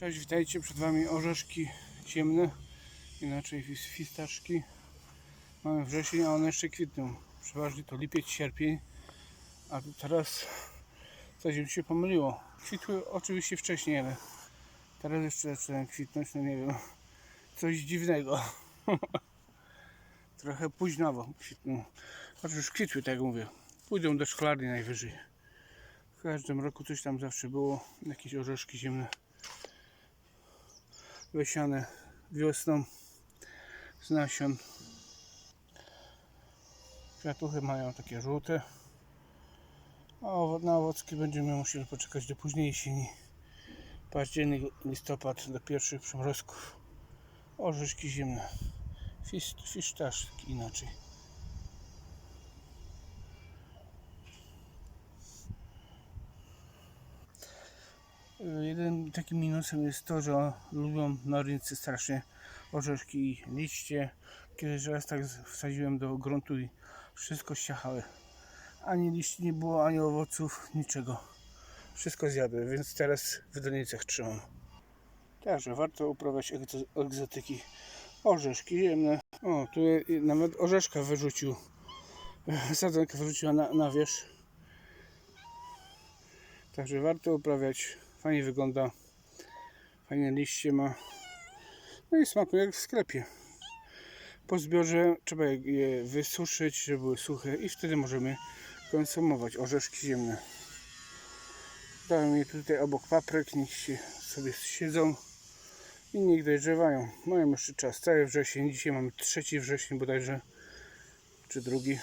Cześć, witajcie. Przed Wami orzeszki ciemne, inaczej fis- fistaszki. Mamy wrzesień, a one jeszcze kwitną. Przeważnie to lipiec, sierpień, a teraz coś im się pomyliło. Kwitły oczywiście wcześniej, ale teraz jeszcze zaczynają kwitnąć, no nie wiem, coś dziwnego. Trochę późnowo kwitną. Chociaż już kwitły, tak jak mówię. Pójdą do szklarni najwyżej. W każdym roku coś tam zawsze było, jakieś orzeszki ziemne wysiane wiosną z nasion. Kwiatuchy mają takie żółte. A na owocki będziemy musieli poczekać do później jesieni. Październik, listopad do pierwszych przymrozków. Orzeszki ziemne. Fis, fisztaszki inaczej. Jeden takim minusem jest to, że lubią nornicy strasznie orzeszki i liście. Kiedyś raz tak wsadziłem do gruntu i wszystko ściachały. Ani liści nie było, ani owoców, niczego. Wszystko zjadły, więc teraz w donicach trzymam. Także warto uprawiać egzo- egzotyki. Orzeszki ziemne. O, tu nawet orzeszka wyrzucił. Sadzonkę wyrzuciła na, na wierzch. Także warto uprawiać. Fajnie wygląda. Fajne liście ma. No i smakuje jak w sklepie. Po zbiorze trzeba je wysuszyć, żeby były suche i wtedy możemy konsumować orzeszki ziemne. Dałem je tutaj obok papryk, niech się sobie siedzą i niech dojrzewają. Mają jeszcze czas, cały wrzesień. Dzisiaj mamy 3 września bodajże, czy drugi.